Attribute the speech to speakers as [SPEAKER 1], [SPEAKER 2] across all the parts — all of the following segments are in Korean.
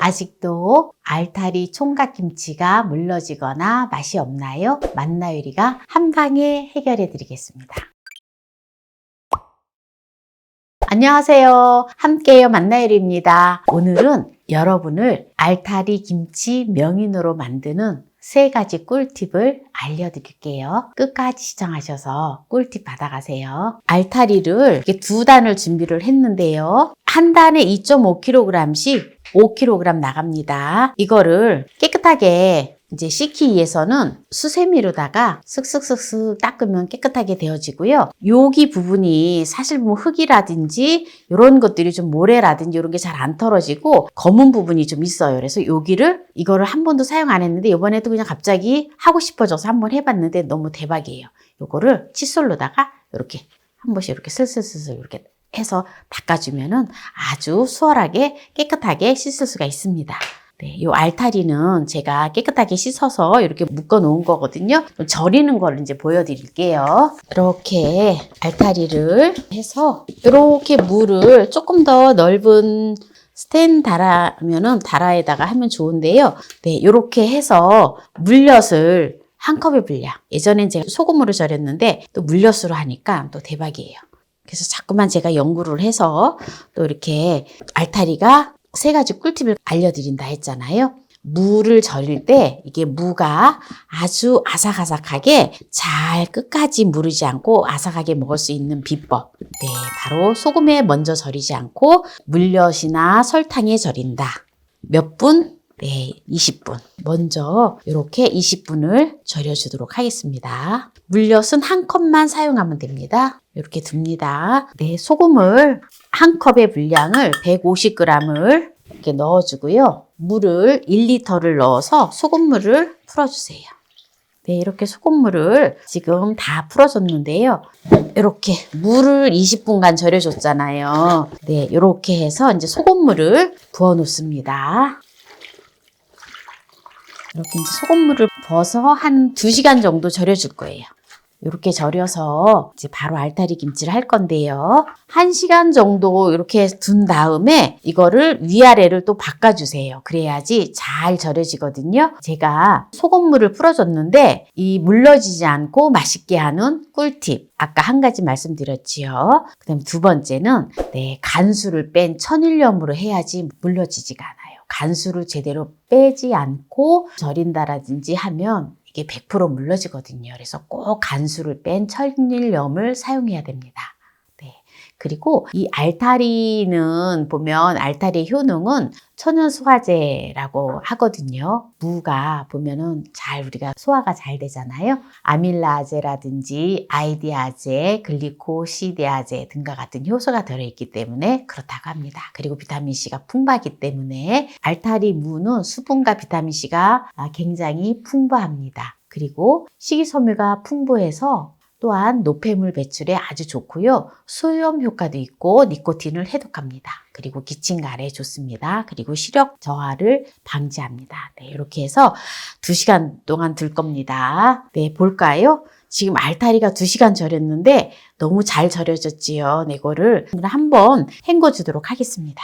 [SPEAKER 1] 아직도 알타리 총각김치가 물러지거나 맛이 없나요? 만나요리가 한 방에 해결해 드리겠습니다. 안녕하세요. 함께요 만나요리입니다. 오늘은 여러분을 알타리 김치 명인으로 만드는 세 가지 꿀팁을 알려드릴게요. 끝까지 시청하셔서 꿀팁 받아가세요. 알타리를 이렇게 두 단을 준비를 했는데요. 한 단에 2.5kg씩 5kg 나갑니다. 이거를 깨끗하게 이제 씻기 위해서는 수세미로다가 슥슥슥슥 닦으면 깨끗하게 되어지고요. 여기 부분이 사실 뭐 흙이라든지 이런 것들이 좀 모래라든지 이런 게 잘 안 털어지고 검은 부분이 좀 있어요. 그래서 여기를 이거를 한 번도 사용 안 했는데 이번에도 그냥 갑자기 하고 싶어져서 한번 해봤는데 너무 대박이에요. 요거를 칫솔로다가 이렇게 한 번씩 이렇게 슬슬슬슬 이렇게 해서 닦아주면은 아주 수월하게 깨끗하게 씻을 수가 있습니다. 네, 이 알타리는 제가 깨끗하게 씻어서 이렇게 묶어 놓은 거거든요. 좀 절이는 걸 이제 보여드릴게요. 이렇게 알타리를 해서 이렇게 물을 조금 더 넓은 스탠 다라면은 다라에다가 하면 좋은데요. 네, 이렇게 해서 물엿을 한 컵의 분량. 예전엔 제가 소금으로 절였는데 또 물엿으로 하니까 또 대박이에요. 그래서 자꾸만 제가 연구를 해서 또 이렇게 알타리가 세 가지 꿀팁을 알려드린다 했잖아요. 무를 절일 때 이게 무가 아주 아삭아삭하게 잘 끝까지 무르지 않고 아삭하게 먹을 수 있는 비법. 네, 바로 소금에 먼저 절이지 않고 물엿이나 설탕에 절인다. 몇 분? 네, 20분. 먼저 이렇게 20분을 절여주도록 하겠습니다. 물엿은 한 컵만 사용하면 됩니다. 이렇게 둡니다. 네, 소금을 한 컵의 분량을 150g을 이렇게 넣어주고요. 물을 1리터를 넣어서 소금물을 풀어주세요. 네, 이렇게 소금물을 지금 다 풀어줬는데요. 이렇게 물을 20분간 절여줬잖아요. 네, 이렇게 해서 이제 소금물을 부어 놓습니다. 이렇게 이제 소금물을 부어서 한 2시간 정도 절여줄 거예요. 이렇게 절여서 이제 바로 알타리 김치를 할 건데요. 1시간 정도 이렇게 둔 다음에 이거를 위아래를 또 바꿔주세요. 그래야지 잘 절여지거든요. 제가 소금물을 풀어줬는데 이 물러지지 않고 맛있게 하는 꿀팁. 아까 한 가지 말씀드렸지요. 그 다음에 두 번째는 네, 간수를 뺀 천일염으로 해야지 물러지지가 않아요. 간수를 제대로 빼지 않고 절인다라든지 하면 이게 100% 물러지거든요. 그래서 꼭 간수를 뺀 천일염을 사용해야 됩니다. 네. 그리고 이 알타리는 보면 알타리의 효능은 천연 소화제라고 하거든요. 무가 보면은 잘 우리가 소화가 잘 되잖아요. 아밀라제라든지 아이디아제, 글리코시디아제 등과 같은 효소가 들어있기 때문에 그렇다고 합니다. 그리고 비타민C가 풍부하기 때문에 알타리 무는 수분과 비타민C가 굉장히 풍부합니다. 그리고 식이섬유가 풍부해서 또한 노폐물 배출에 아주 좋고요. 수염 효과도 있고 니코틴을 해독합니다. 그리고 기침 가래에 좋습니다. 그리고 시력 저하를 방지합니다. 네, 이렇게 해서 2시간 동안 들 겁니다. 네, 볼까요? 지금 알타리가 2시간 절였는데 너무 잘 절여졌지요. 네, 이거를 한번 헹궈 주도록 하겠습니다.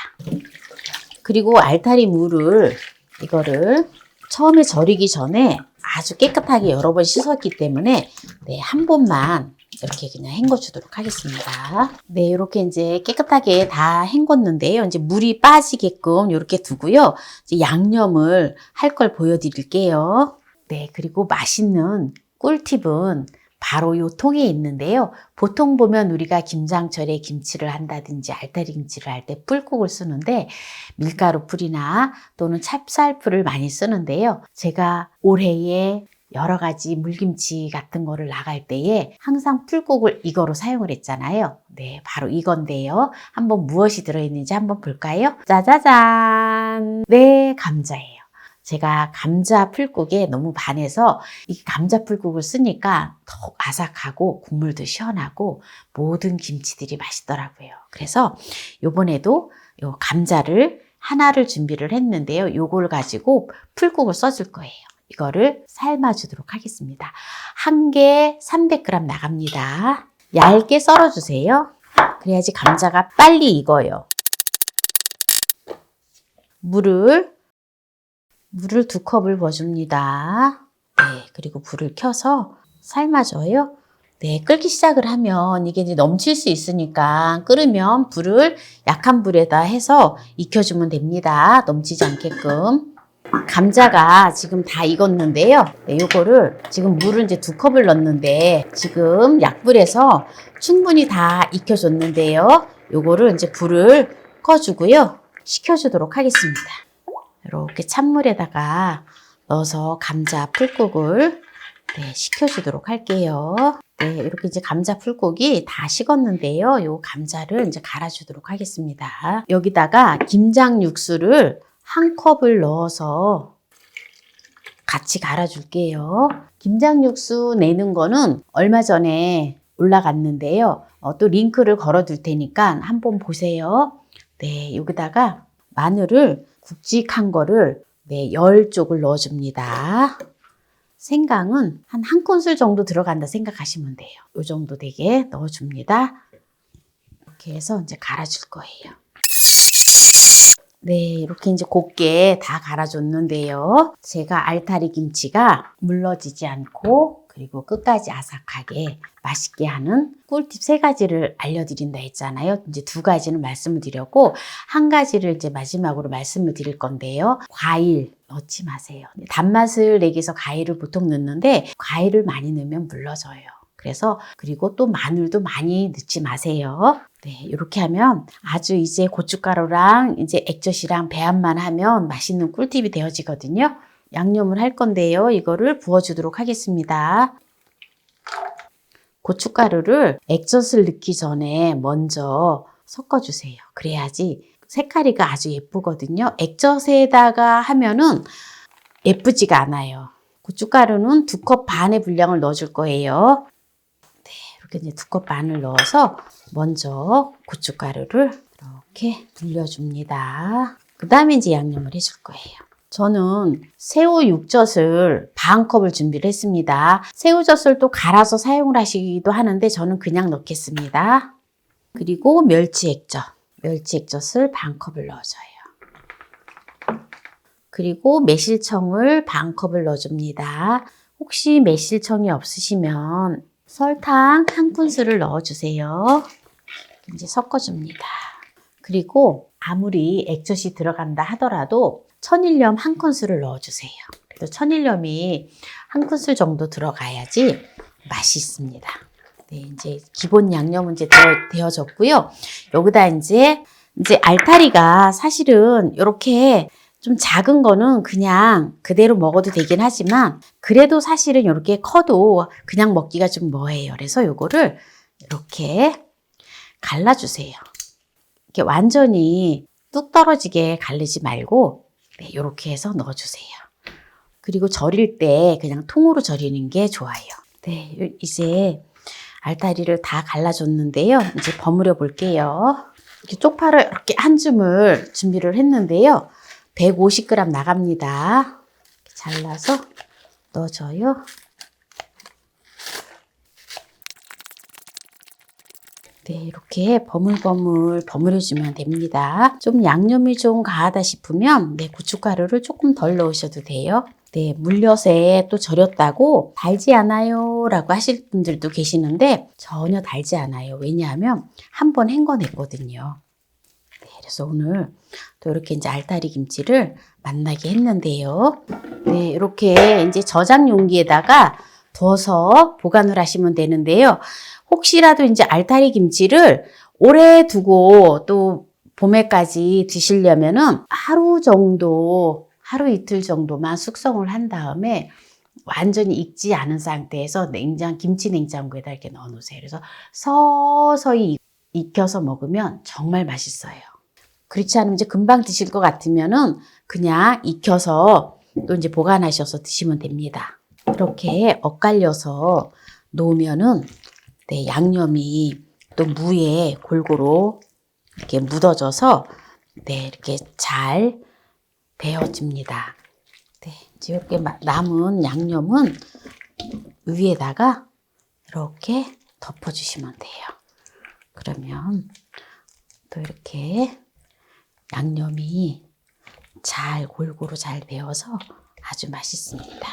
[SPEAKER 1] 그리고 알타리 물을 이거를 처음에 절이기 전에 아주 깨끗하게 여러 번 씻었기 때문에 네, 한 번만 이렇게 그냥 헹궈 주도록 하겠습니다. 네, 이렇게 이제 깨끗하게 다 헹궜는데요. 이제 물이 빠지게끔 이렇게 두고요. 이제 양념을 할 걸 보여드릴게요. 네, 그리고 맛있는 꿀팁은 바로 요 통에 있는데요. 보통 보면 우리가 김장철에 김치를 한다든지 알타리 김치를 할 때 뿔국을 쓰는데 밀가루 풀이나 또는 찹쌀풀을 많이 쓰는데요. 제가 올해에 여러 가지 물김치 같은 거를 나갈 때에 항상 풀국을 이거로 사용을 했잖아요. 네, 바로 이건데요. 한번 무엇이 들어있는지 한번 볼까요? 짜자잔! 네, 감자예요. 제가 감자 풀국에 너무 반해서 이 감자 풀국을 쓰니까 더욱 아삭하고 국물도 시원하고 모든 김치들이 맛있더라고요. 그래서 요번에도 요 감자를 하나를 준비를 했는데요. 요걸 가지고 풀국을 써줄 거예요. 이거를 삶아주도록 하겠습니다. 한 개에 300g 나갑니다. 얇게 썰어주세요. 그래야지 감자가 빨리 익어요. 물을 물을 두 컵을 부어줍니다. 네, 그리고 불을 켜서 삶아줘요. 네, 끓기 시작을 하면 이게 이제 넘칠 수 있으니까 끓으면 불을 약한 불에다 해서 익혀주면 됩니다. 넘치지 않게끔. 감자가 지금 다 익었는데요. 네, 요거를 지금 물을 이제 두 컵을 넣었는데 지금 약불에서 충분히 다 익혀줬는데요. 요거를 이제 불을 꺼주고요. 식혀주도록 하겠습니다. 이렇게 찬물에다가 넣어서 감자 풀국을 네, 식혀주도록 할게요. 네, 이렇게 이제 감자 풀국이 다 식었는데요. 요 감자를 이제 갈아주도록 하겠습니다. 여기다가 김장 육수를 한 컵을 넣어서 같이 갈아줄게요. 김장 육수 내는 거는 얼마 전에 올라갔는데요. 어, 또 링크를 걸어 둘 테니까 한번 보세요. 네, 여기다가 마늘을 굵직한 거를 네, 열 쪽을 넣어줍니다. 생강은 한 한 큰술 정도 들어간다 생각하시면 돼요. 이 정도 되게 넣어줍니다. 이렇게 해서 이제 갈아줄 거예요. 네, 이렇게 이제 곱게 다 갈아줬는데요. 제가 알타리 김치가 물러지지 않고 그리고 끝까지 아삭하게 맛있게 하는 꿀팁 세 가지를 알려드린다 했잖아요. 이제 두 가지는 말씀을 드렸고 한 가지를 이제 마지막으로 말씀을 드릴 건데요. 과일 넣지 마세요. 단맛을 내기 위해서 과일을 보통 넣는데 과일을 많이 넣으면 물러져요. 그래서 그리고 또 마늘도 많이 넣지 마세요. 네, 이렇게 하면 아주 이제 고춧가루랑 이제 액젓이랑 배합만 하면 맛있는 꿀팁이 되어지거든요. 양념을 할 건데요. 이거를 부어주도록 하겠습니다. 고춧가루를 액젓을 넣기 전에 먼저 섞어주세요. 그래야지 색깔이가 아주 예쁘거든요. 액젓에다가 하면은 예쁘지가 않아요. 고춧가루는 두 컵 반의 분량을 넣어줄 거예요. 네, 이렇게 이제 두 컵 반을 넣어서 먼저 고춧가루를 이렇게 불려줍니다. 그 다음에 이제 양념을 해줄 거예요. 저는 새우 육젓을 반 컵을 준비를 했습니다. 새우젓을 또 갈아서 사용을 하시기도 하는데 저는 그냥 넣겠습니다. 그리고 멸치 액젓. 멸치 액젓을 반 컵을 넣어줘요. 그리고 매실청을 반 컵을 넣어줍니다. 혹시 매실청이 없으시면 설탕 한 큰술을 넣어주세요. 이제 섞어줍니다. 그리고 아무리 액젓이 들어간다 하더라도 천일염 한 큰술을 넣어주세요. 그래도 천일염이 한 큰술 정도 들어가야지 맛있습니다. 네, 이제 기본 양념은 이제 되어, 되어 졌고요. 여기다 이제 이제 알타리가 사실은 이렇게 좀 작은 거는 그냥 그대로 먹어도 되긴 하지만 그래도 사실은 이렇게 커도 그냥 먹기가 좀 뭐해요. 그래서 요거를 이렇게 갈라주세요. 이렇게 완전히 뚝 떨어지게 갈르지 말고 네, 이렇게 해서 넣어주세요. 그리고 절일 때 그냥 통으로 절이는 게 좋아요. 네, 이제 알타리를 다 갈라줬는데요. 이제 버무려 볼게요. 이렇게 쪽파를 이렇게 한 줌을 준비를 했는데요. 150g 나갑니다. 잘라서 넣어줘요. 네, 이렇게 버물버물 버무려주면 됩니다. 좀 양념이 좀 가하다 싶으면 네, 고춧가루를 조금 덜 넣으셔도 돼요. 네, 물엿에 또 절였다고 달지 않아요 라고 하실 분들도 계시는데 전혀 달지 않아요. 왜냐하면 한 번 헹궈냈거든요. 네, 그래서 오늘 또 이렇게 이제 알타리 김치를 만나게 했는데요. 네, 이렇게 이제 저장 용기에다가 둬서 보관을 하시면 되는데요. 혹시라도 이제 알타리 김치를 오래 두고 또 봄에까지 드시려면은 하루 정도, 하루 이틀 정도만 숙성을 한 다음에 완전히 익지 않은 상태에서 냉장, 김치 냉장고에다 이렇게 넣어 놓으세요. 그래서 서서히 익혀서 먹으면 정말 맛있어요. 그렇지 않으면 이제 금방 드실 것 같으면은 그냥 익혀서 또 이제 보관하셔서 드시면 됩니다. 이렇게 엇갈려서 놓으면은 네, 양념이 또 무에 골고루 이렇게 묻어져서 네, 이렇게 잘 배어집니다. 네, 이렇게 마- 남은 양념은 위에다가 이렇게 덮어주시면 돼요. 그러면 또 이렇게 양념이 잘 골고루 잘 배워서 아주 맛있습니다.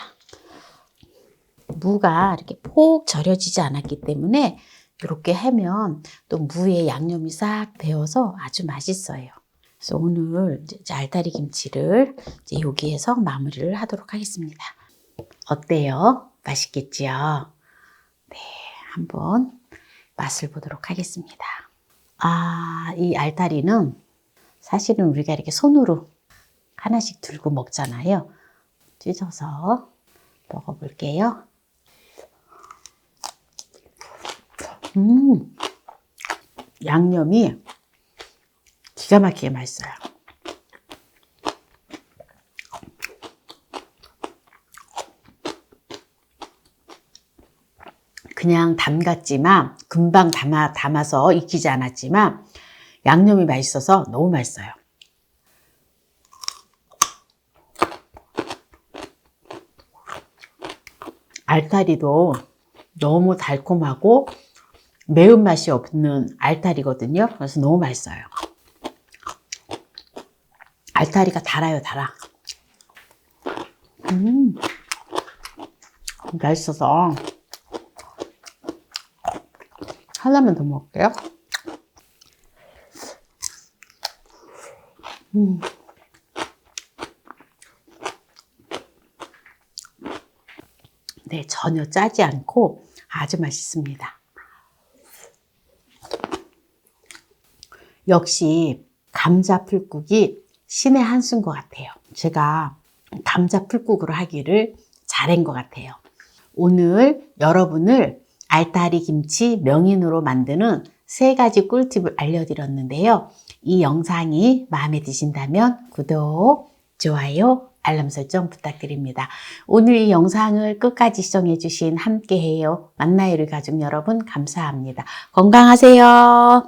[SPEAKER 1] 무가 이렇게 폭 절여지지 않았기 때문에 이렇게 하면 또 무에 양념이 싹 배어서 아주 맛있어요. 그래서 오늘 알타리 김치를 여기에서 마무리를 하도록 하겠습니다. 어때요? 맛있겠지요? 네, 한번 맛을 보도록 하겠습니다. 아, 이 알타리는 사실은 우리가 이렇게 손으로 하나씩 들고 먹잖아요. 찢어서 먹어볼게요. 음, 양념이 기가 막히게 맛있어요. 그냥 담갔지만 금방 담아, 담아서 익히지 않았지만 양념이 맛있어서 너무 맛있어요. 알타리도 너무 달콤하고 매운맛이 없는 알타리거든요. 그래서 너무 맛있어요. 알타리가 달아요, 달아. 음, 맛있어서 하나만 더 먹을게요. 음. 네, 전혀 짜지 않고 아주 맛있습니다. 역시 감자 풀국이 신의 한 수인 것 같아요. 제가 감자 풀국으로 하기를 잘한 것 같아요. 오늘 여러분을 알타리 김치 명인으로 만드는 세 가지 꿀팁을 알려드렸는데요. 이 영상이 마음에 드신다면 구독, 좋아요, 알람 설정 부탁드립니다. 오늘 이 영상을 끝까지 시청해주신 함께해요. 만나요를 가족 여러분 감사합니다. 건강하세요.